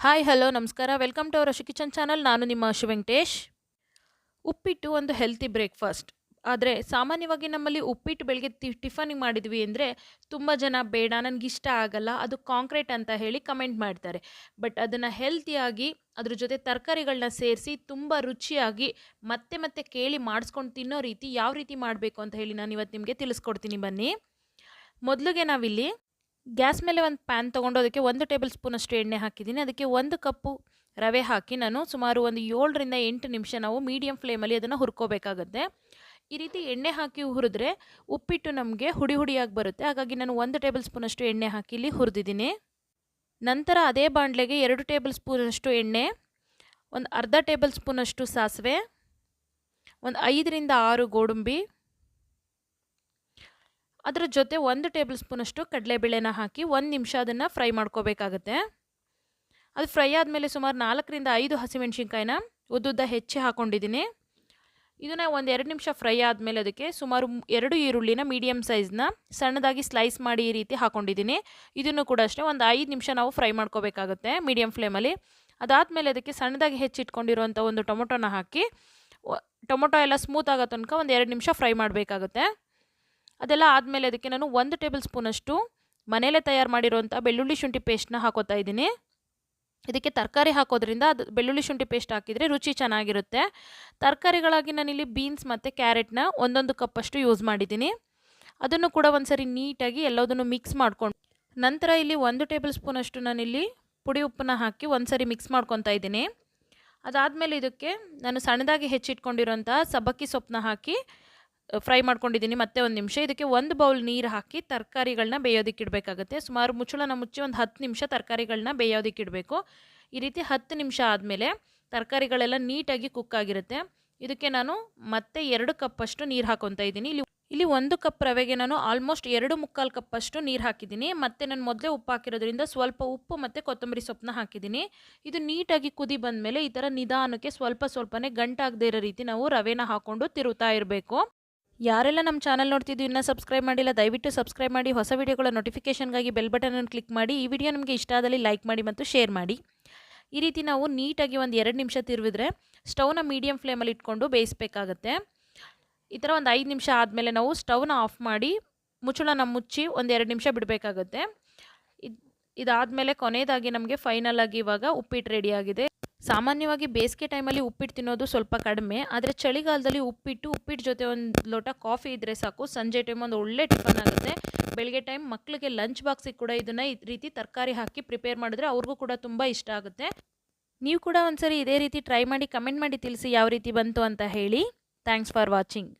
Hi hello ನಮಸ್ಕಾರ. Welcome to our Ashu kitchen channel ನಾನು ನಿಮ್ಮ ಅಶು ವೆಂಕಟೇಶ್. ಉಪ್ಪಿಟ್ಟು ಒಂದು ಹೆಲ್ತಿ ಬ್ರೇಕ್ಫಾಸ್ಟ್ ಆದರೆ ಸಾಮಾನ್ಯವಾಗಿ ನಮ್ಮಲ್ಲಿ ಉಪ್ಪಿಟ್ಟು ಬೆಳಗ್ಗೆ ತಿ ಟಿಫನಿಗೆ ಮಾಡಿದ್ವಿ ಅಂದರೆ ತುಂಬ ಜನ ಬೇಡ, ನನಗೆ ಇಷ್ಟ ಆಗಲ್ಲ, ಅದು ಕಾಂಕ್ರೀಟ್ ಅಂತ ಹೇಳಿ ಕಮೆಂಟ್ ಮಾಡ್ತಾರೆ. ಬಟ್ ಅದನ್ನು ಹೆಲ್ತಿಯಾಗಿ ಅದ್ರ ಜೊತೆ ತರಕಾರಿಗಳನ್ನ ಸೇರಿಸಿ ತುಂಬ ರುಚಿಯಾಗಿ ಮತ್ತೆ ಮತ್ತೆ ಕೇಳಿ ಮಾಡಿಸ್ಕೊಂಡು ತಿನ್ನೋ ರೀತಿ ಯಾವ ರೀತಿ ಮಾಡಬೇಕು ಅಂತ ಹೇಳಿ ನಾನು ಇವತ್ತು ನಿಮಗೆ ತಿಳಿಸ್ಕೊಡ್ತೀನಿ ಬನ್ನಿ. ಮೊದಲಿಗೆ ನಾವಿಲ್ಲಿ ಗ್ಯಾಸ್ ಮೇಲೆ ಒಂದು ಪ್ಯಾನ್ ತೊಗೊಂಡು ಅದಕ್ಕೆ ಒಂದು ಟೇಬಲ್ ಸ್ಪೂನಷ್ಟು ಎಣ್ಣೆ ಹಾಕಿದ್ದೀನಿ. ಅದಕ್ಕೆ ಒಂದು ಕಪ್ಪು ರವೆ ಹಾಕಿ ನಾನು ಸುಮಾರು ಒಂದು ಏಳರಿಂದ ಎಂಟು ನಿಮಿಷ ನಾವು ಮೀಡಿಯಮ್ ಫ್ಲೇಮಲ್ಲಿ ಅದನ್ನು ಹುರ್ಕೋಬೇಕಾಗತ್ತೆ. ಈ ರೀತಿ ಎಣ್ಣೆ ಹಾಕಿ ಹುರಿದ್ರೆ ಉಪ್ಪಿಟ್ಟು ನಮಗೆ ಹುಡಿ ಹುಡಿಯಾಗಿ ಬರುತ್ತೆ. ಹಾಗಾಗಿ ನಾನು ಒಂದು ಟೇಬಲ್ ಸ್ಪೂನಷ್ಟು ಎಣ್ಣೆ ಹಾಕಿ ಇಲ್ಲಿ ಹುರಿದಿದ್ದೀನಿ. ನಂತರ ಅದೇ ಬಾಣಲೆಗೆ ಎರಡು ಟೇಬಲ್ ಸ್ಪೂನಷ್ಟು ಎಣ್ಣೆ, ಒಂದು ಅರ್ಧ ಟೇಬಲ್ ಸ್ಪೂನಷ್ಟು ಸಾಸಿವೆ, ಒಂದು ಐದರಿಂದ ಆರು ಗೋಡಂಬಿ ಅದರ ಜೊತೆ ಒಂದು ಟೇಬಲ್ ಸ್ಪೂನಷ್ಟು ಕಡಲೆಬೇಳೆನ ಹಾಕಿ ಒಂದು ನಿಮಿಷ ಅದನ್ನು ಫ್ರೈ ಮಾಡ್ಕೋಬೇಕಾಗತ್ತೆ. ಅದು ಫ್ರೈ ಆದಮೇಲೆ ಸುಮಾರು ನಾಲ್ಕರಿಂದ ಐದು ಹಸಿಮೆಣ್ಸಿನ್ಕಾಯಿನ ಉದ್ದುದ್ದ ಹೆಚ್ಚಿ ಹಾಕ್ಕೊಂಡಿದ್ದೀನಿ ಇದನ್ನು ಒಂದು ಎರಡು ನಿಮಿಷ ಫ್ರೈ ಆದಮೇಲೆ ಅದಕ್ಕೆ ಸುಮಾರು ಎರಡು ಈರುಳ್ಳಿನ ಮೀಡಿಯಮ್ ಸೈಜ್ನ ಸಣ್ಣದಾಗಿ ಸ್ಲೈಸ್ ಮಾಡಿ ಈ ರೀತಿ ಹಾಕ್ಕೊಂಡಿದ್ದೀನಿ ಇದನ್ನು ಕೂಡ ಅಷ್ಟೇ ಒಂದು ಐದು ನಿಮಿಷ ನಾವು ಫ್ರೈ ಮಾಡ್ಕೋಬೇಕಾಗುತ್ತೆ ಮೀಡಿಯಮ್ ಫ್ಲೇಮಲ್ಲಿ. ಅದಾದಮೇಲೆ ಅದಕ್ಕೆ ಸಣ್ಣದಾಗಿ ಹೆಚ್ಚಿಟ್ಕೊಂಡಿರುವಂಥ ಒಂದು ಟೊಮೊಟೊನ ಹಾಕಿ ಟೊಮೊಟೊ ಎಲ್ಲ ಸ್ಮೂತ್ ಆಗೋ ತನಕ ಒಂದು ಎರಡು ನಿಮಿಷ ಫ್ರೈ ಮಾಡಬೇಕಾಗುತ್ತೆ. ಅದೆಲ್ಲ ಆದಮೇಲೆ ಅದಕ್ಕೆ ನಾನು ಒಂದು ಟೇಬಲ್ ಸ್ಪೂನಷ್ಟು ಮನೆಯಲ್ಲೇ ತಯಾರು ಮಾಡಿರೋಂಥ ಬೆಳ್ಳುಳ್ಳಿ ಶುಂಠಿ ಪೇಸ್ಟ್ನ ಹಾಕೋತಾ ಇದ್ದೀನಿ. ಇದಕ್ಕೆ ತರಕಾರಿ ಹಾಕೋದ್ರಿಂದ ಅದು ಬೆಳ್ಳುಳ್ಳಿ ಶುಂಠಿ ಪೇಸ್ಟ್ ಹಾಕಿದರೆ ರುಚಿ ಚೆನ್ನಾಗಿರುತ್ತೆ. ತರಕಾರಿಗಳಾಗಿ ನಾನಿಲ್ಲಿ ಬೀನ್ಸ್ ಮತ್ತು ಕ್ಯಾರೆಟ್ನ ಒಂದೊಂದು ಕಪ್ಪಷ್ಟು ಯೂಸ್ ಮಾಡಿದ್ದೀನಿ. ಅದನ್ನು ಕೂಡ ಒಂದು ಸರಿ ನೀಟಾಗಿ ಎಲ್ಲದನ್ನು ಮಿಕ್ಸ್ ಮಾಡ್ಕೊಂಡು ನಂತರ ಇಲ್ಲಿ ಒಂದು ಟೇಬಲ್ ಸ್ಪೂನಷ್ಟು ನಾನಿಲ್ಲಿ ಪುಡಿ ಉಪ್ಪನ್ನ ಹಾಕಿ ಒಂದು ಸರಿ ಮಿಕ್ಸ್ ಮಾಡ್ಕೊತಾ ಇದ್ದೀನಿ. ಅದಾದಮೇಲೆ ಇದಕ್ಕೆ ನಾನು ಸಣ್ಣದಾಗಿ ಹೆಚ್ಚಿಟ್ಕೊಂಡಿರೋಂಥ ಸಬ್ಬಕ್ಕಿ ಸೊಪ್ಪನ್ನ ಹಾಕಿ ಫ್ರೈ ಮಾಡ್ಕೊಂಡಿದ್ದೀನಿ. ಮತ್ತೆ ಒಂದು ನಿಮಿಷ. ಇದಕ್ಕೆ ಒಂದು ಬೌಲ್ ನೀರು ಹಾಕಿ ತರಕಾರಿಗಳನ್ನ ಬೇಯೋದಕ್ಕೆ ಇಡಬೇಕಾಗುತ್ತೆ. ಸುಮಾರು ಮುಚ್ಚಳನ ಮುಚ್ಚಿ ಒಂದು ಹತ್ತು ನಿಮಿಷ ತರಕಾರಿಗಳನ್ನ ಬೇಯೋದಕ್ಕೆ ಇಡಬೇಕು. ಈ ರೀತಿ ಹತ್ತು ನಿಮಿಷ ಆದಮೇಲೆ ತರಕಾರಿಗಳೆಲ್ಲ ನೀಟಾಗಿ ಕುಕ್ ಆಗಿರುತ್ತೆ. ಇದಕ್ಕೆ ನಾನು ಮತ್ತೆ ಎರಡು ಕಪ್ಪಷ್ಟು ನೀರು ಹಾಕೊತಾ ಇದ್ದೀನಿ. ಇಲ್ಲಿ ಇಲ್ಲಿ ಒಂದು ಕಪ್ ರವೆಗೆ ನಾನು ಆಲ್ಮೋಸ್ಟ್ ಎರಡು ಮುಕ್ಕಾಲು ಕಪ್ಪಷ್ಟು ನೀರು ಹಾಕಿದ್ದೀನಿ. ಮತ್ತು ನಾನು ಮೊದಲೇ ಉಪ್ಪು ಹಾಕಿರೋದ್ರಿಂದ ಸ್ವಲ್ಪ ಉಪ್ಪು ಮತ್ತು ಕೊತ್ತಂಬರಿ ಸೊಪ್ಪನ್ನ ಹಾಕಿದ್ದೀನಿ. ಇದು ನೀಟಾಗಿ ಕುದಿ ಬಂದಮೇಲೆ ಈ ಥರ ನಿಧಾನಕ್ಕೆ ಸ್ವಲ್ಪ ಸ್ವಲ್ಪನೇ ಗಂಟಾಗದೇ ಇರೋ ರೀತಿ ನಾವು ರವೆನ ಹಾಕ್ಕೊಂಡು ತಿರುತ್ತಾ ಇರಬೇಕು. ಯಾರೆಲ್ಲ ನಮ್ಮ ಚಾನಲ್ ನೋಡ್ತಿದ್ದು ಇನ್ನೂ ಸಬ್ಸ್ಕ್ರೈಬ್ ಮಾಡಿಲ್ಲ, ದಯವಿಟ್ಟು ಸಬ್ಸ್ಕ್ರೈಬ್ ಮಾಡಿ, ಹೊಸ ವೀಡಿಯೋಗಳ ನೋಟಿಫಿಕೇಷನ್ಗಾಗಿ ಬೆಲ್ ಬಟನನ್ನು ಕ್ಲಿಕ್ ಮಾಡಿ, ಈ ವಿಡಿಯೋ ನಿಮಗೆ ಇಷ್ಟ ಆದಲ್ಲಿ ಲೈಕ್ ಮಾಡಿ ಮತ್ತು ಶೇರ್ ಮಾಡಿ. ಈ ರೀತಿ ನಾವು ನೀಟಾಗಿ ಒಂದು ಎರಡು ನಿಮಿಷ ತಿರುವಿದ್ರೆ ಸ್ಟವ್ನ ಮೀಡಿಯಮ್ ಫ್ಲೇಮಲ್ಲಿ ಇಟ್ಕೊಂಡು ಬೇಯಿಸಬೇಕಾಗತ್ತೆ. ಈ ಥರ ಒಂದು ಐದು ನಿಮಿಷ ಆದಮೇಲೆ ನಾವು ಸ್ಟವ್ನ ಆಫ್ ಮಾಡಿ, ಮುಚ್ಚಳನ ಮುಚ್ಚಿ ಒಂದು ಎರಡು ನಿಮಿಷ ಬಿಡಬೇಕಾಗುತ್ತೆ. ಇದು, ಇದಾದಮೇಲೆ ಕೊನೆಯದಾಗಿ ನಮಗೆ ಫೈನಲ್ ಆಗಿ ಇವಾಗ ಉಪ್ಪಿಟ್ಟು ರೆಡಿಯಾಗಿದೆ ಸಾಮಾನ್ಯವಾಗಿ ಬೇಸಿಗೆ ಟೈಮಲ್ಲಿ ಉಪ್ಪಿಟ್ಟು ತಿನ್ನೋದು ಸ್ವಲ್ಪ ಕಡಿಮೆ, ಆದರೆ ಚಳಿಗಾಲದಲ್ಲಿ ಉಪ್ಪಿಟ್ಟು ಉಪ್ಪಿಟ್ಟು ಜೊತೆ ಒಂದು ಲೋಟ ಕಾಫಿ ಇದ್ದರೆ ಸಾಕು. ಸಂಜೆ ಟೈಮ್ ಒಂದು ಒಳ್ಳೆ ಟಿಫನ್ ಆಗುತ್ತೆ. ಬೆಳಗ್ಗೆ ಟೈಮ್ ಮಕ್ಕಳಿಗೆ ಲಂಚ್ ಬಾಕ್ಸಿಗೆ ಕೂಡ ಇದನ್ನು ಈ ರೀತಿ ತರಕಾರಿ ಹಾಕಿ ಪ್ರಿಪೇರ್ ಮಾಡಿದ್ರೆ ಅವ್ರಿಗೂ ಕೂಡ ತುಂಬ ಇಷ್ಟ ಆಗುತ್ತೆ. ನೀವು ಕೂಡ ಒಂದ್ಸರಿ ಇದೇ ರೀತಿ ಟ್ರೈ ಮಾಡಿ ಕಮೆಂಟ್ ಮಾಡಿ ತಿಳಿಸಿ ಯಾವ ರೀತಿ ಬಂತು ಅಂತ ಹೇಳಿ. Thanks for watching